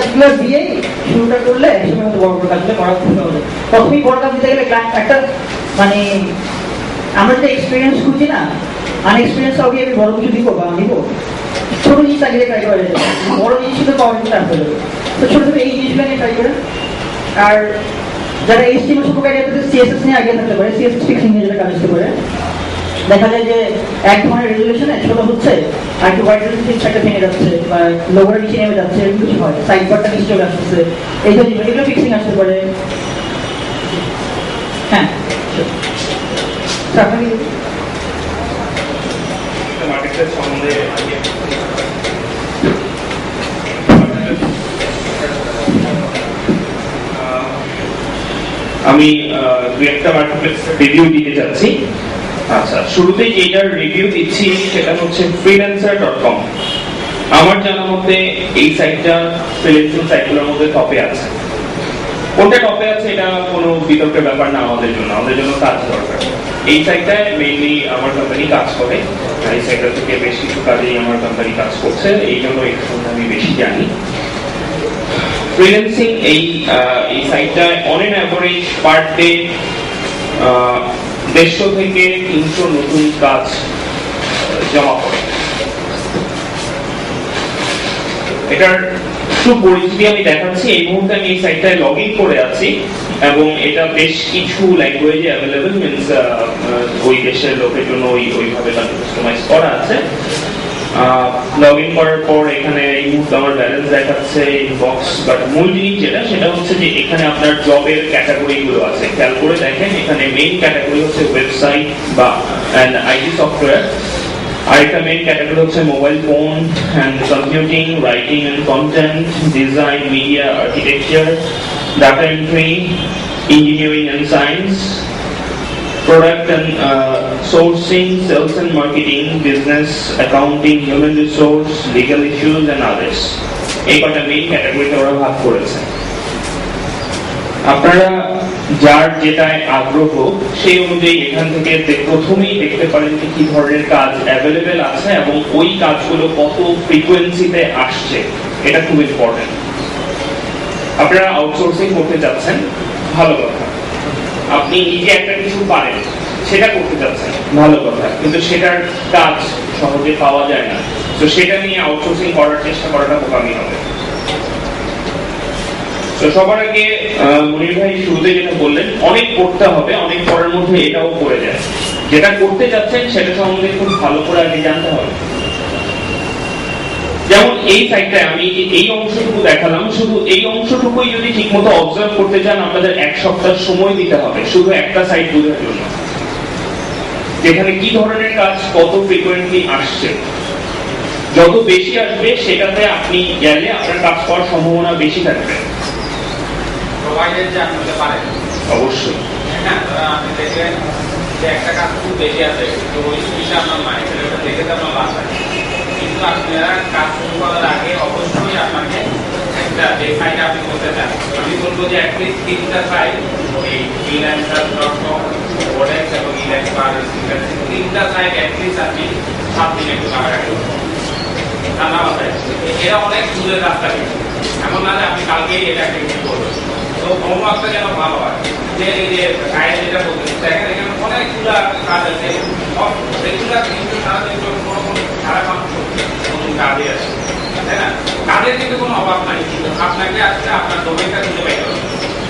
কাজগুলো দিয়েই শুরুটা করলে একসময় হয়তো বড় বড় কাজগুলো করা সহজ প্রথমেই বড় কাজ দিতে গেলে একটা মানে আমরা যে এক্সপিরিয়েন্স খুঁজি না আনএক্সপিরিয়েন্স কাউকে আমি বড় কিছু দিব বা দিব ছোট জিনিস আগে ট্রাই করা বড় জিনিস কিন্তু পাওয়ার কিন্তু আসতে যাবে তো ছোট ছোট এই জিনিসগুলো নিয়ে ট্রাই করেন আর যারা এই স্টিমের সম্পর্কে আগে সিএসএস নিয়ে আগে থাকতে পারে। সিএসএস ফিক্সিং নিয়ে যেটা কাজ আসতে পারে। দেখা যায় যে এক ধরনের রেজুলেশনে ছোট হচ্ছে, আর একটু হোয়াইট রেজুলেশন একটা ভেঙে যাচ্ছে, বা লোগোটা নিচে নেমে যাচ্ছে, এরকম কিছু হয়। সাইড বারটা নিচে চলে আসতেছে। এই জন্য এগুলো ফিক্সিং আসতে পারে। হ্যাঁ আমি দু একটা মার্কেটপ্লেস রিভিউ দিতে চাচ্ছি আচ্ছা শুরুতেই যেটার রিভিউ দিচ্ছি সেটা হচ্ছে কম আমার জানা মতে এই সাইটটা ফ্রিল্যান্সিং সাইটগুলোর মধ্যে টপে আছে। কোনটা টপে আছে এটা কোনো বিতর্কের ব্যাপার না, আমাদের জন্য। আমাদের জন্য কাজ দরকার। এই সাইটটায় মেইনলি আমার কোম্পানি কাজ করে। এই সাইটটা থেকে বেশ কিছু কাজেই আমার কোম্পানি কাজ করছে। এই জন্য এই সম্বন্ধে আমি বেশি জানি। ফ্রিল্যান্সিং এই এই সাইটটায় on an average per day দেড়শো থেকে তিনশো নতুন কাজ জমা পড়ে। এটার একটু পরিচিতি আমি দেখাচ্ছি, এই মুহূর্তে আমি এই সাইটটায় লগ ইন করে আছি এবং এটা বেশ কিছু ল্যাঙ্গুয়েজে অ্যাভেলেবেল মিনস ওই দেশের লোকের জন্য ওই ওইভাবে তাদের কাস্টমাইজ করা আছে। লগ করার পর এখানে এই মুহূর্তে আমার ব্যালেন্স দেখাচ্ছে ইনবক্স বাট মূল জিনিস যেটা, সেটা হচ্ছে যে এখানে আপনার জবের ক্যাটাগরি গুলো আছে। খেয়াল করে দেখেন, এখানে মেইন ক্যাটাগরি হচ্ছে ওয়েবসাইট বা অ্যান্ড আইটি সফটওয়্যার আরেকটা মেইন ক্যাটাগরি হচ্ছে mobile phone and computing writing and content design media architecture data entry engineering and science product and uh, sourcing, sales and marketing, business, accounting, human resource, legal issues and others. এই কটা main ক্যাটাগরিতে ওরা ভাগ করেছে। আপনারা যার যেটায় আগ্রহ সেই অনুযায়ী এখান থেকে প্রথমেই দেখতে পারেন যে কি ধরনের কাজ অ্যাভেলেবেল আছে এবং ওই কাজগুলো কত ফ্রিকোয়েন্সিতে আসছে। এটা খুব ইম্পর্টেন্ট আপনারা আউটসোর্সিং করতে যাচ্ছেন ভালো কথা। আপনি নিজে একটা কিছু পারেন সেটা করতে চাচ্ছেন। ভালো কথা। কিন্তু সেটার কাজ সহজে পাওয়া যায় না। তো সেটা নিয়ে আউটসোর্সিং করার চেষ্টা করাটা বোকামি হবে। তো সবার আগে মনির ভাই শুরুতে যেটা বললেন অনেক করতে হবে অনেক করার মধ্যে এটাও করে যায় যেটা করতে চাচ্ছেন সেটা সম্বন্ধে খুব ভালো করে আগে জানতে হবে। যেমন এই সাইটটায় আমি এই- অংশটুকু দেখালাম শুধু এই অংশটুকুই যদি ঠিকমতো অবজার্ভ করতে চান আপনাদের এক সপ্তাহ সময় দিতে হবে। শুধু একটা সাইট বোঝার জন্য। যেখানে কি ধরনের কাজ কত ফ্রিকোয়েন্টলি আসছে। যত বেশি আসবে সেটাতে আপনি গেলে আপনার কাজ করার সম্ভাবনা বেশি থাকবে। অবশ্যই। হ্যাঁ ধরো আপনি দেখলেন যে একটা কাজ খুব বেশি আছে তো ওই জিনিসটা আপনার মাইন্ড দেখে তো আপনার লাভ আছে আপনারা কাজ শুরু করার আগে অবশ্যই আপনাকে একটা যে আপনি করতে চান। আমি বলব যে অ্যাটলিস্ট তিনটা সাইট এই ফ্রিল্যান্সার ডট কম ওডেক্স এবং ইলেক্স বা তিনটা সাইট অ্যাটলিস্ট আপনি সাত দিন একটু টাকা বাসায় এরা অনেক দূরের রাস্তা কিন্তু। এমন না যে আপনি কালকেই এটা একটা কিছু করবেন। তো হোমওয়ার্কটা যেন ভালো হয়। যে এই যে গায়ে যেটা বলতেছি দেখেন এখানে অনেকগুলা কাজ আছে। রেগুলার কিন্তু সারাদিন কোনো কোনো খারাপ কাজে আছে তাই কিন্তু কোনো অভাব নাই। কিন্তু আপনাকে আজকে আপনার ডোমেনটা খুঁজে পাইতে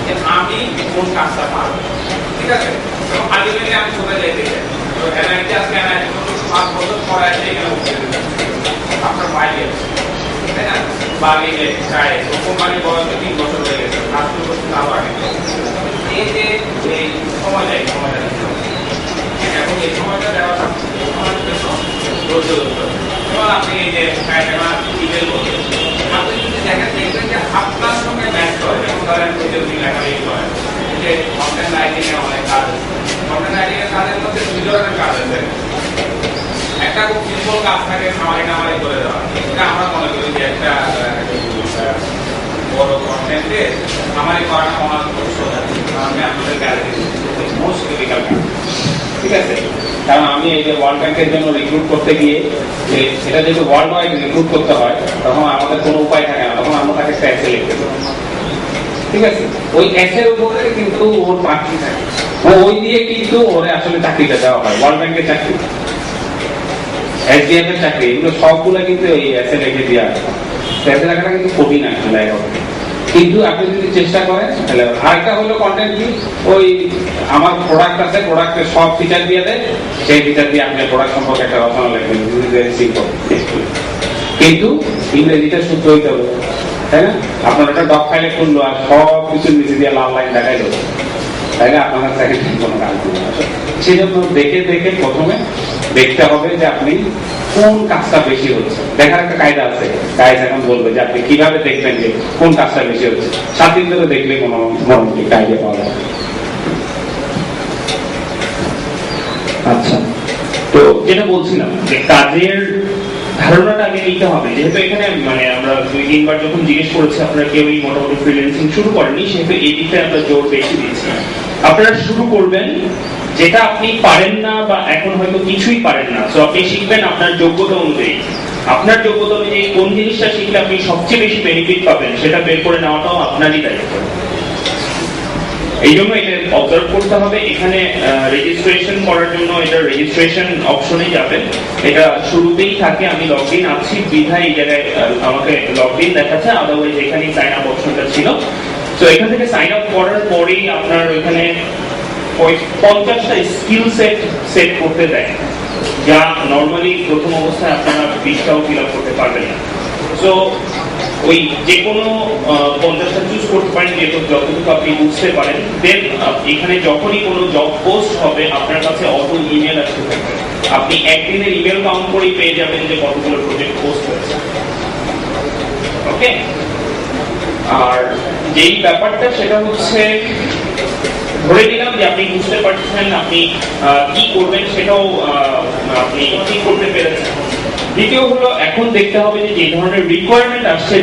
যে আমি কোন কাজটা পারব। ঠিক আছে? এবং আলটিমেটলি আমি কোথায় যাইতে চাই? তো এনআইটি আজকে এনআইটি পাঁচ বছর পরে আছে এখানে আপনার বাইরে তাই না? বা এই যে প্রায় কোম্পানি বয়স তিন বছর হয়ে গেছে। কাজ শুরু করতে তাও আগে এই যে এই সময় দেয় সময়টা দিতে হবে। এবং এই সময়টা দেওয়ার আমার জন্য ধৈর্য ধরতে হবে। যেমন আপনি এই যে ইমেল বলছেন আপনি যদি দেখেন দেখবেন যে আপনার সঙ্গে ম্যাচ করে যেমন ধরেন ওই যে উনি লেখালেখি করেন এই যে কন্টেন্ট রাইটিং এ অনেক কাজ আছে কন্টেন্ট রাইটিং এর কাজের মধ্যে দুই ধরনের কাজ আছে একটা খুব সিম্পল কাজ করে দেওয়া এটা আমরা মনে করি যে একটা বড় কন্টেন্টে করাটা আমার খুব সোজা কারণ আমি গ্যালারি মোস্ট ক্রিটিক্যাল ঠিক আছে? কারণ আমি এই যে ওয়ার্ল্ড ব্যাংকের জন্য রিক্রুট করতে গিয়ে যে সেটা যেহেতু ওয়ার্ল্ড ওয়াইড রিক্রুট করতে হয়, তখন আমাদের কোনো উপায় থাকে না, তখন আমরা তাকে এসে লিখতে পারে ঠিক আছে? ওই এসের উপরে কিন্তু ওর পার্টি থাকে। ওই দিয়ে কিন্তু ওরে আসলে চাকরিটা দেওয়া হয় ওয়ার্ল্ড ব্যাংকের চাকরি। এসডিএফ এর চাকরি, এগুলো সবগুলো কিন্তু এই এসে রেখে দেওয়া হয়। এসে রাখাটা কিন্তু কঠিন আসলে এখন কিন্তু আপনি যদি চেষ্টা করেন, তাহলে। আরেকটা হলো কন্টেন্ট কি ওই আমার প্রোডাক্ট আছে প্রোডাক্টের সব ফিচার দিয়ে দেয়, সেই ফিচার দিয়ে আপনি প্রোডাক্ট সম্পর্কে একটা রচনা লিখবেন কিন্তু ইংরেজিটা শুদ্ধ হইতে হবে, তাই না আপনার একটা ডক ফাইলে খুললো আর সব কিছু নিচে দিয়ে লাল লাইন দেখাইলো তাইলে আপনার সেকেন্ড কোনো কাজ নেই সেই জন্য দেখে দেখে প্রথমে দেখতে হবে যে আপনি কোন কাজটা বেশি হচ্ছে? দেখার একটা কায়দা আছে। কায়দা এখন বলবে যে আপনি কীভাবে দেখবেন যে কোন কাজটা বেশি হচ্ছে? সাত দিন ধরে দেখলে কোনো মোটামুটি কায়দা পাওয়া যায়। আচ্ছা। তো যেটা বলছিলাম যে কাজের ধারণাটা আগে নিতে হবে। যেহেতু এখানে মানে আমরা দুই, তিনবার যখন জিজ্ঞেস করেছি, আপনারা কেউই মোটামুটি ফ্রিল্যান্সিং শুরু করেনি সেহেতু এই দিকটা আমরা জোর বেশি দিচ্ছি আপনারা শুরু করবেন যেটা আপনি পারেন না বা এখন হয়তো কিছুই পারেন না। তো আপনি শিখবেন আপনার যোগ্যতা অনুযায়ী। আপনার যোগ্যতা অনুযায়ী কোন জিনিসটা শিখলে আপনি সবচেয়ে বেশি বেনিফিট পাবেন সেটা বের করে নেওয়াটাও আপনারই দায়িত্ব। এই জন্য এটা অবজার্ভ করতে হবে। এখানে রেজিস্ট্রেশন করার জন্য এটা রেজিস্ট্রেশন অপশনে যাবে। এটা শুরুতেই থাকে। আমি লগ ইন আছি। বিধায় এই জায়গায় আমাকে লগ ইন দেখাচ্ছে। আদারওয়াইজ এখানেই সাইন আপ অপশনটা ছিল। তো এখান থেকে সাইন আপ করার পরেই আপনার ওইখানে পঞ্চাশটা স্কিল সেট সেট করতে দেয়। যা নর্মালি প্রথম অবস্থায় আপনারা বিশটাও ফিল করতে পারবেন না। সো ওই যে কোনো পঞ্চাশটা চুজ করতে পারেন, যেহেতু যতটুকু আপনি বুঝতে পারেন দেন এখানে যখনই কোনো জব পোস্ট হবে, আপনার কাছে অটো ইমেল আসতে থাকবে। আপনি একদিনের ইমেল কাউন্ট করেই পেয়ে যাবেন যে কতগুলো প্রজেক্ট পোস্ট হয়েছে। ওকে আর যেই ব্যাপারটা, সেটা হচ্ছে ধরে নিলাম যে আপনি বুঝতে পারছেন আপনি কি করবেন সেটাও আপনি ঠিক করতে পেরেছেন। দ্বিতীয় হলো, এখন দেখতে হবে যে যে ধরনের রিকোয়ারমেন্ট আসছে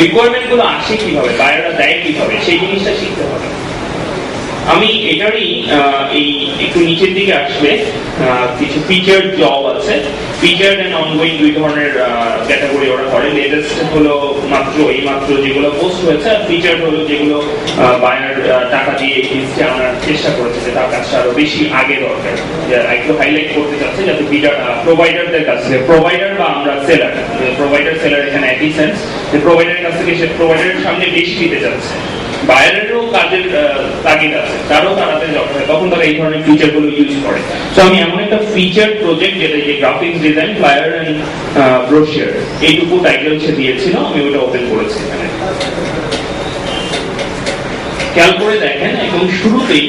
রিকোয়ারমেন্টগুলো আসে কীভাবে বায়াররা দেয় কীভাবে, সেই জিনিসটা শিখতে হবে। আমি এটারই এই একটু নিচের দিকে আসবে কিছু ফিচার জব আছে। ফিচার এন্ড অনগোয়িং দুই ধরনের ক্যাটাগরি ওরা করে লেটেস্ট হলো মাত্র, এই মাত্র যেগুলো পোস্ট হয়েছে, আর ফিচার হলো যেগুলো বায়ার টাকা দিয়ে লিস্টে আনার চেষ্টা করেছে, যে তার কাজটা আরও বেশি আগে দরকার। একটু হাইলাইট করতে চাচ্ছে যাতে ফিচার প্রোভাইডারদের কাছ থেকে প্রোভাইডার বা আমরা সেলার প্রোভাইডার সেলার এখানে একই সেন্স যে প্রোভাইডারের কাছ থেকে সে প্রোভাইডারের সামনে বেশি দিতে চাচ্ছে। বায়ারেরও কাজের তাগিদ আছে। তারও তাড়াতাড়ি হয়, তখন তারা এই ধরনের ফিচারগুলো ইউজ করে। তো আমি এমন একটা ফিচার প্রজেক্ট যেটা যে graphics design flyer and brochure এইটুকু টাইটেল সে দিয়েছিল আমি ওটা ওপেন করেছি এখানে। খেয়াল করে দেখেন এবং শুরুতেই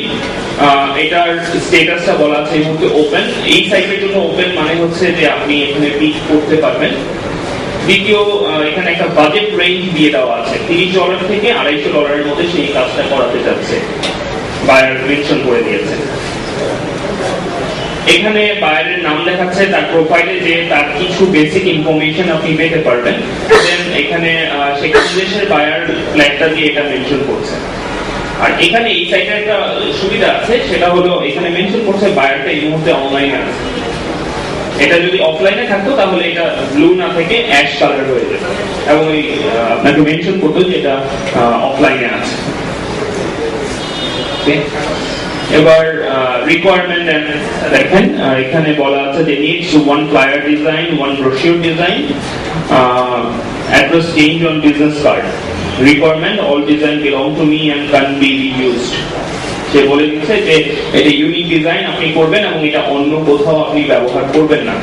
এটার স্টেটাসটা বলা আছে এই মুহূর্তে ওপেন এই সাইটের জন্য ওপেন মানে হচ্ছে যে আপনি এখানে পিক করতে পারবেন। দ্বিতীয় এখানে একটা বাজেট রেঞ্জ দিয়ে দেওয়া আছে। তিরিশ ডলার থেকে আড়াইশো ডলারের মধ্যে সেই কাজটা করাতে যাচ্ছে। বায়ার মেনশন করে দিয়েছে এখানে বায়ারের নাম দেখাচ্ছে, তার প্রোফাইলে যে তার কিছু বেসিক ইনফরমেশন আপনি পেতে পারবেন। দেন এখানে সেখানে দেশের বায়ার ফ্ল্যাগটা দিয়ে এটা মেনশন করছে। আর এখানে এই সাইটে একটা সুবিধা আছে, সেটা হলো এখানে মেনশন করছে বায়ারটা এই মুহূর্তে অনলাইনে আছে। এটা যদি অফলাইনে থাকতো, তাহলে এটা ব্লু না থেকে অ্যাশ কালার হয়ে যেত। এবং ওই আপনাকে মেনশন করতো যে এটা অফলাইনে আছে। এবার রিকোয়ারমেন্ট দেখেন এখানে বলা আছে যে needs one flyer design one brochure design address change on business card requirement all design belong to me and can be reused সে বলে দিচ্ছে যে এটা ইউনিক ডিজাইন আপনি করবেন এবং এটা অন্য কোথাও আপনি ব্যবহার করবেন না।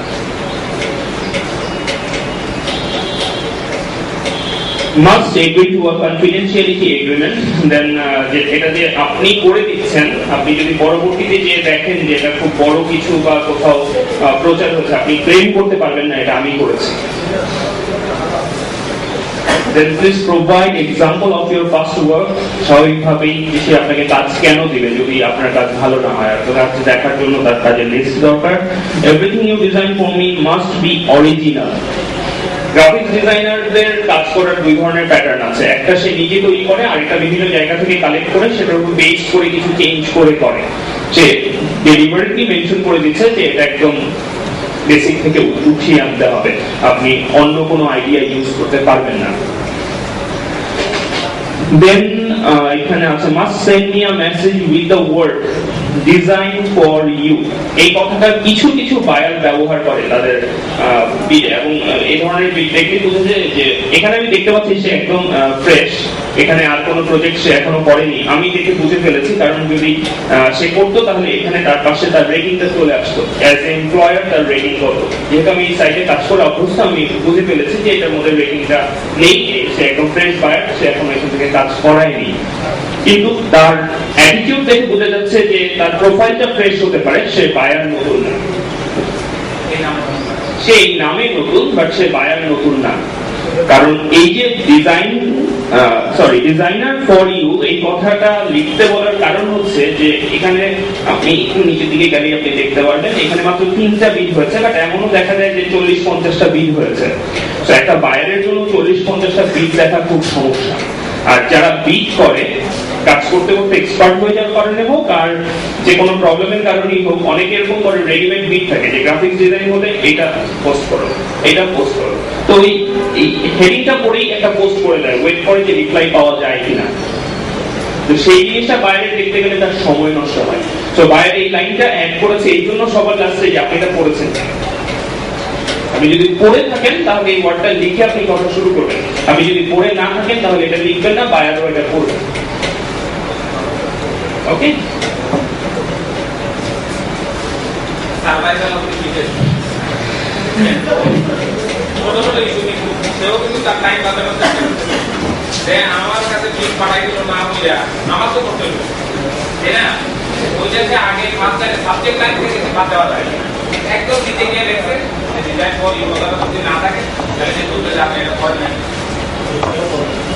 Must agree to a confidentiality agreement then uh, যে এটা যে আপনি করে দিচ্ছেন আপনি যদি পরবর্তীতে যে দেখেন যে এটা খুব বড় কিছু বা কোথাও প্রচার হচ্ছে আপনি ক্লেম করতে পারবেন না এটা আমি করেছি। Then please provide example of your past work. স্বাভাবিকভাবেই সে আপনাকে কাজ কেন দিবে? যদি আপনার কাজ ভালো না হয় তো কাজ দেখার জন্য তার কাজের লিস্ট দরকার। Everything you design for me must be original graphics ডিজাইনারদের কাজ করার দুই ধরনের প্যাটার্ন আছে। একটা সে নিজে তৈরি করে আর একটা বিভিন্ন জায়গা থেকে কালেক্ট করে, সেটার উপর বেস করে কিছু চেঞ্জ করে করে। সে ডেলিভারিটি মেনশন করে দিচ্ছে যে এটা একদম বেসিক থেকে উঠিয়ে আনতে হবে। আপনি অন্য কোনো আইডিয়া ইউজ করতে পারবেন না। Then uh, you can also must send me a message with the word. Design for you এই কথাটা কিছু কিছু বায়ার ব্যবহার করে তাদের। এবং এই ধরনের দেখলে বুঝেছে যে এখানে আমি দেখতে পাচ্ছি সে একদম ফ্রেশ এখানে আর কোনো প্রজেক্ট সে এখনও করেনি। আমি দেখে বুঝে ফেলেছি, কারণ যদি সে করতো তাহলে এখানে তার পাশে তার রেটিংটা চলে আসতো। অ্যাজ এ এমপ্লয়ার তার রেটিং করতো। যেহেতু আমি এই সাইটে কাজ করে অভ্যস্ত, আমি বুঝে ফেলেছি যে এটার মধ্যে রেটিংটা নেই। সে একদম ফ্রেশ বায়ার সে এখন এখান থেকে কাজ করায়নি। কিন্তু তার অ্যাটিটিউড দেখে বোঝা যাচ্ছে যে তার প্রোফাইলটা ফ্রেশ হতে পারে, সে বায়ার নতুন না। এই সেই নামে নতুন বাট সে বায়ার নতুন না। কারণ এই যে design sorry designer for you এই কথাটা লিখতে বলার কারণ হচ্ছে যে এখানে আপনি একটু নিচের দিকে গেলে আপনি দেখতে পারবেন, এখানে মাত্র তিনটা বিট হয়েছে বাট এমনও দেখা যায় যে চল্লিশ পঞ্চাশটা বিট হয়েছে। তো একটা বায়ারের জন্য চল্লিশ পঞ্চাশটা বিট দেখা খুব সমস্যা। আর যারা বিট করে কাজ করতে করতে এক্সপার্ট হয়ে যাওয়ার কারণে হোক আর যে কোনো প্রবলেমের কারণেই হোক, অনেকে এরকম করে রেডিমেড বিট থাকে যে গ্রাফিক্স ডিজাইন হলে এটা পোস্ট করো, এটা পোস্ট করো। তো এই হেডিংটা পরেই একটা পোস্ট করে দেয় ওয়েট করে যে রিপ্লাই পাওয়া যায় কিনা। তো সেই জিনিসটা বাইরে দেখতে গেলে তার সময় নষ্ট হয়। তো বাইরে এই লাইনটা অ্যাড করেছে, এই জন্য সবার লাস্টে যে আপনি এটা পড়েছেন। আপনি যদি পড়ে থাকেন, তাহলে এই ওয়ার্ডটা লিখে আপনি কথা শুরু করবেন। আপনি যদি পড়ে না থাকেন, তাহলে এটা লিখবেন না বায়ারও এটা পড়বেন। যে আমার কাছে আমার তো করতে হবে তাই না যে আগে মাস্টারের সাবজেক্ট থেকে বাদ দেওয়া যায় একদম নিচে গিয়ে দেখছে ডিজাইন যদি না থাকে তাহলে সে বলতে যে এটা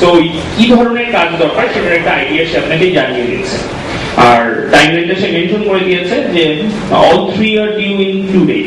তো কি ধরনের কাজ দরকার সেটার একটা আইডিয়া সে আপনাকে জানিয়ে দিয়েছে। আর টাইম টাইমলাইনটা সে মেনশন করে দিয়েছে যে all three are due in two days